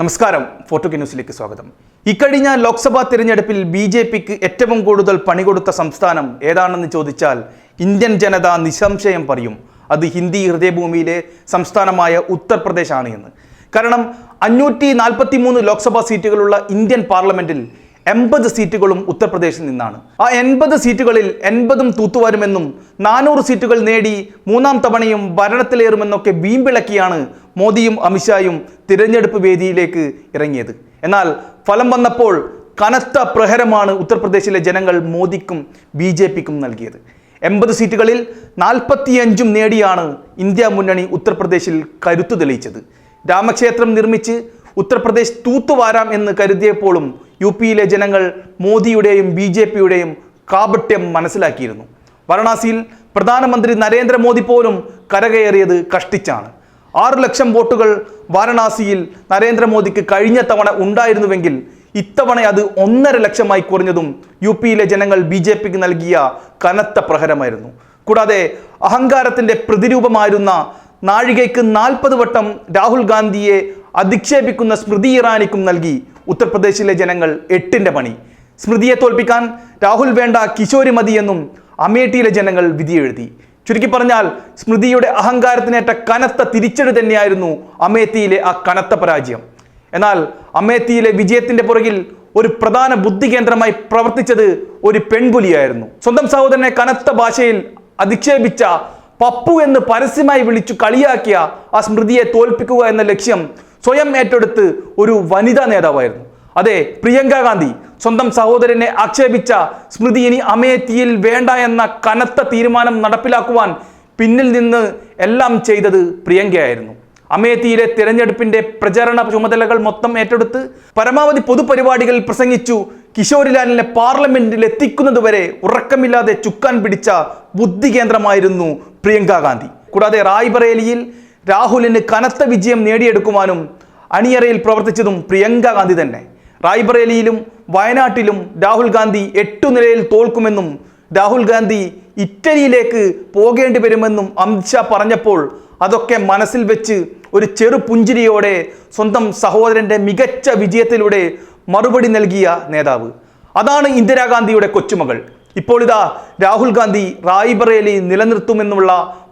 നമസ്കാരം. Photo K ന്യൂസിലേക്ക് സ്വാഗതം. ഇക്കഴിഞ്ഞ ലോക്സഭാ തിരഞ്ഞെടുപ്പിൽ ബി ജെ പിക്ക് ഏറ്റവും കൂടുതൽ പണി കൊടുത്ത സംസ്ഥാനം ഏതാണെന്ന് ചോദിച്ചാൽ ഇന്ത്യൻ ജനത നിസ്സംശയം പറയും. അത് ഹിന്ദി ഹൃദയഭൂമിയിലെ സംസ്ഥാനമായ ഉത്തർപ്രദേശാണ് എന്ന്. കാരണം അഞ്ഞൂറ്റി നാൽപ്പത്തി മൂന്ന് ലോക്സഭാ സീറ്റുകളുള്ള ഇന്ത്യൻ പാർലമെന്റിൽ എൺപത് സീറ്റുകളും ഉത്തർപ്രദേശിൽ നിന്നാണ്. ആ എൺപത് സീറ്റുകളിൽ എൺപതും തൂത്തുവാരുമെന്നും നാനൂറ് സീറ്റുകൾ നേടി മൂന്നാം തവണയും ഭരണത്തിലേറുമെന്നൊക്കെ വീമ്പിളക്കിയാണ് മോദിയും അമിത്ഷായും തിരഞ്ഞെടുപ്പ് വേദിയിലേക്ക് ഇറങ്ങിയത്. എന്നാൽ ഫലം വന്നപ്പോൾ കനത്ത പ്രഹരമാണ് ഉത്തർപ്രദേശിലെ ജനങ്ങൾ മോദിക്കും ബി ജെ പിക്കും നൽകിയത്. എൺപത് സീറ്റുകളിൽ നാൽപ്പത്തിയഞ്ചും നേടിയാണ് ഇന്ത്യ മുന്നണി ഉത്തർപ്രദേശിൽ കരുത്തു തെളിയിച്ചത്. രാമക്ഷേത്രം നിർമ്മിച്ച് ഉത്തർപ്രദേശ് തൂത്തുവാരാം എന്ന് കരുതിയപ്പോഴും യു പിയിലെ ജനങ്ങൾ മോദിയുടെയും ബി ജെ പിയുടെയും കാപട്യം മനസ്സിലാക്കിയിരുന്നു. വാരണാസിയിൽ പ്രധാനമന്ത്രി നരേന്ദ്രമോദി പോലും കരകയറിയത് കഷ്ടിച്ചാണ്. ആറ് ലക്ഷം വോട്ടുകൾ വാരണാസിയിൽ നരേന്ദ്രമോദിക്ക് കഴിഞ്ഞ തവണ ഉണ്ടായിരുന്നുവെങ്കിൽ ഇത്തവണ അത് ഒന്നര ലക്ഷമായി കുറഞ്ഞതും യു പിയിലെ ജനങ്ങൾ ബി ജെ പിക്ക് നൽകിയ കനത്ത പ്രഹരമായിരുന്നു. കൂടാതെ അഹങ്കാരത്തിന്റെ പ്രതിരൂപമായിരുന്ന നാഴികയ്ക്ക് നാൽപ്പത് വട്ടം രാഹുൽ ഗാന്ധിയെ അധിക്ഷേപിക്കുന്ന സ്മൃതി ഇറാനിക്കും നൽകി ഉത്തർപ്രദേശിലെ ജനങ്ങൾ എട്ടിന്റെ പണി. സ്മൃതിയെ തോൽപ്പിക്കാൻ രാഹുൽ വേണ്ട കിശോരി മതി എന്നും അമേഠിയിലെ ജനങ്ങൾ വിധിയെഴുതി. ചുരുക്കി പറഞ്ഞാൽ സ്മൃതിയുടെ അഹങ്കാരത്തിനേറ്റ കനത്ത തിരിച്ചടി തന്നെയായിരുന്നു അമേത്തിയിലെ ആ കനത്ത പരാജയം. എന്നാൽ അമേത്തിയിലെ വിജയത്തിന്റെ പുറകിൽ ഒരു പ്രധാന ബുദ്ധി കേന്ദ്രമായി പ്രവർത്തിച്ചത് ഒരു പെൺപുലിയായിരുന്നു. സ്വന്തം സഹോദരനെ കനത്ത ഭാഷയിൽ അധിക്ഷേപിച്ച പപ്പു എന്ന് പരസ്യമായി വിളിച്ചു കളിയാക്കിയ ആ സ്മൃതിയെ തോൽപ്പിക്കുക എന്ന ലക്ഷ്യം സ്വയം ഏറ്റെടുത്ത് ഒരു വനിതാ നേതാവായിരുന്നു. അതെ പ്രിയങ്ക ഗാന്ധി സ്വന്തം സഹോദരനെ ആക്ഷേപിച്ച സ്മൃതി ഇനി അമേത്തിയിൽ വേണ്ട എന്ന കനത്ത തീരുമാനം നടപ്പിലാക്കുവാൻ പിന്നിൽ നിന്ന് എല്ലാം ചെയ്തത് പ്രിയങ്കയായിരുന്നു. അമേത്തിയിലെ തിരഞ്ഞെടുപ്പിന്റെ പ്രചരണ ചുമതലകൾ മൊത്തം ഏറ്റെടുത്ത് പരമാവധി പൊതുപരിപാടികളിൽ പ്രസംഗിച്ചു കിഷോരിലാലിനെ പാർലമെന്റിൽ എത്തിക്കുന്നതുവരെ ഉറക്കമില്ലാതെ ചുക്കാൻ പിടിച്ച ബുദ്ധി കേന്ദ്രമായിരുന്നു പ്രിയങ്ക ഗാന്ധി. കൂടാതെ റായ്ബറേലിയിൽ രാഹുലിന് കനത്ത വിജയം നേടിയെടുക്കുവാനും അണിയറയിൽ പ്രവർത്തിച്ചതും പ്രിയങ്ക ഗാന്ധി തന്നെ. റായ്ബറേലിയിലും വയനാട്ടിലും രാഹുൽ ഗാന്ധി എട്ടു നിലയിൽ തോൽക്കുമെന്നും രാഹുൽ ഗാന്ധി ഇറ്റലിയിലേക്ക് പോകേണ്ടി വരുമെന്നും അമിത്ഷാ പറഞ്ഞപ്പോൾ അതൊക്കെ മനസ്സിൽ വെച്ച് ഒരു ചെറു പുഞ്ചിരിയോടെ സ്വന്തം സഹോദരന്റെ മികച്ച വിജയത്തിലൂടെ മറുപടി നൽകിയ നേതാവ്. അതാണ് ഇന്ദിരാഗാന്ധിയുടെ കൊച്ചുമകൾ. ഇപ്പോൾ ഇതാ രാഹുൽ ഗാന്ധി റായ്ബറേലി നിലനിർത്തുമെന്നുള്ള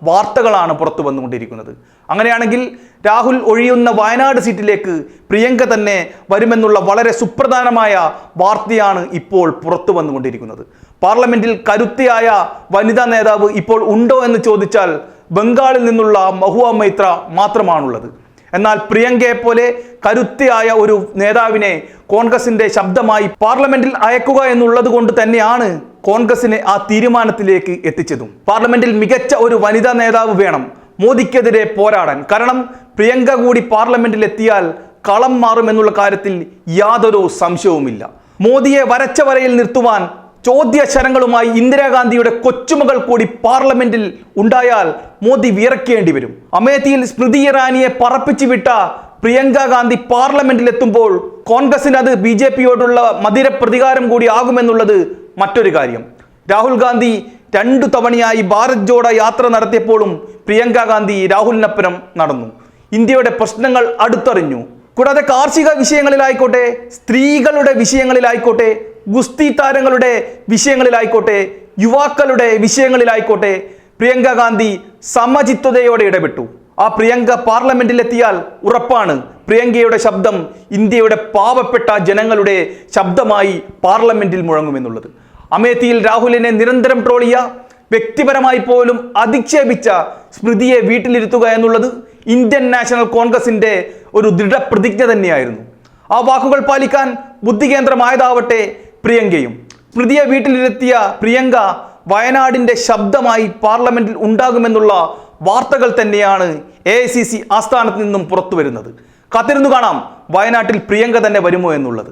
വാർത്തകളാണ് പുറത്തു വന്നുകൊണ്ടിരിക്കുന്നത്. അങ്ങനെയാണെങ്കിൽ രാഹുൽ ഒഴിയുന്ന വയനാട് സീറ്റിലേക്ക് പ്രിയങ്ക തന്നെ വരുമെന്നുള്ള വളരെ സുപ്രധാനമായ വാർത്തയാണ് ഇപ്പോൾ പുറത്തു വന്നുകൊണ്ടിരിക്കുന്നത്. പാർലമെന്റിൽ കരുത്തിയായ വനിതാ നേതാവ് ഇപ്പോൾ ഉണ്ടോ എന്ന് ചോദിച്ചാൽ ബംഗാളിൽ നിന്നുള്ള മഹുവ മൈത്ര മാത്രമാണുള്ളത്. എന്നാൽ പ്രിയങ്കയെ പോലെ കരുത്തിയായ ഒരു നേതാവിനെ കോൺഗ്രസിന്റെ ശബ്ദമായി പാർലമെന്റിൽ അയക്കുക എന്നുള്ളത് കൊണ്ട് തന്നെയാണ് കോൺഗ്രസിനെ ആ തീരുമാനത്തിലേക്ക് എത്തിച്ചതും. പാർലമെന്റിൽ മികച്ച ഒരു വനിതാ നേതാവ് വേണം. മോദിക്കെതിരെ പോരാടാൻ. കാരണം പ്രിയങ്ക കൂടി പാർലമെന്റിൽ എത്തിയാൽ കളം മാറുമെന്നുള്ള കാര്യത്തിൽ യാതൊരു സംശയവുമില്ല. മോദിയെ വരച്ച വരയിൽ നിർത്തുവാൻ ചോദ്യശരങ്ങളുമായി ഇന്ദിരാഗാന്ധിയുടെ കൊച്ചുമകൾ കൂടി പാർലമെന്റിൽ ഉണ്ടായാൽ മോദി വിയറക്കേണ്ടി വരും. അമേത്തിയിൽ സ്മൃതി ഇറാനിയെ പറപ്പിച്ചു വിട്ട പ്രിയങ്ക ഗാന്ധി പാർലമെന്റിൽ എത്തുമ്പോൾ കോൺഗ്രസിന് അത് ബി ജെ പിയോടുള്ള മധുര പ്രതികാരം കൂടി ആകുമെന്നുള്ളത് മറ്റൊരു കാര്യം. രാഹുൽ ഗാന്ധി രണ്ടു തവണയായി ഭാരത് ജോഡ യാത്ര നടത്തിയപ്പോഴും പ്രിയങ്ക ഗാന്ധി രാഹുലിനപ്പുറം നടന്നു. ഇന്ത്യയുടെ പ്രശ്നങ്ങൾ അടുത്തറിഞ്ഞു. കൂടാതെ കാർഷിക വിഷയങ്ങളിലായിക്കോട്ടെ സ്ത്രീകളുടെ വിഷയങ്ങളിലായിക്കോട്ടെ ഗുസ്തി താരങ്ങളുടെ വിഷയങ്ങളിലായിക്കോട്ടെ യുവാക്കളുടെ വിഷയങ്ങളിലായിക്കോട്ടെ പ്രിയങ്ക ഗാന്ധി സമചിത്വതയോടെ ഇടപെട്ടു. ആ പ്രിയങ്ക പാർലമെന്റിലെത്തിയാൽ ഉറപ്പാണ് പ്രിയങ്കയുടെ ശബ്ദം ഇന്ത്യയുടെ പാവപ്പെട്ട ജനങ്ങളുടെ ശബ്ദമായി പാർലമെന്റിൽ മുഴങ്ങുമെന്നുള്ളത്. അമേത്തിയിൽ രാഹുലിനെ നിരന്തരം ട്രോളിയ വ്യക്തിപരമായി പോലും അധിക്ഷേപിച്ച സ്മൃതിയെ വീട്ടിലിരുത്തുക എന്നുള്ളത് ഇന്ത്യൻ നാഷണൽ കോൺഗ്രസിന്റെ ഒരു ദൃഢപ്രതിജ്ഞ തന്നെയായിരുന്നു. ആ വാക്കുകൾ പാലിക്കാൻ ബുദ്ധികേന്ദ്രമായതാവട്ടെ പ്രിയങ്കയും. സ്മൃതിയെ വീട്ടിലിരുത്തിയ പ്രിയങ്ക വയനാടിന്റെ ശബ്ദമായി പാർലമെന്റിൽ ഉണ്ടാകുമെന്നുള്ള വാർത്തകൾ തന്നെയാണ് എ ഐ സി സി ആസ്ഥാനത്ത് നിന്നും പുറത്തു വരുന്നത് കാത്തിരുന്നു കാണാം വയനാട്ടിൽ പ്രിയങ്ക തന്നെ വരുമോ എന്നുള്ളത്.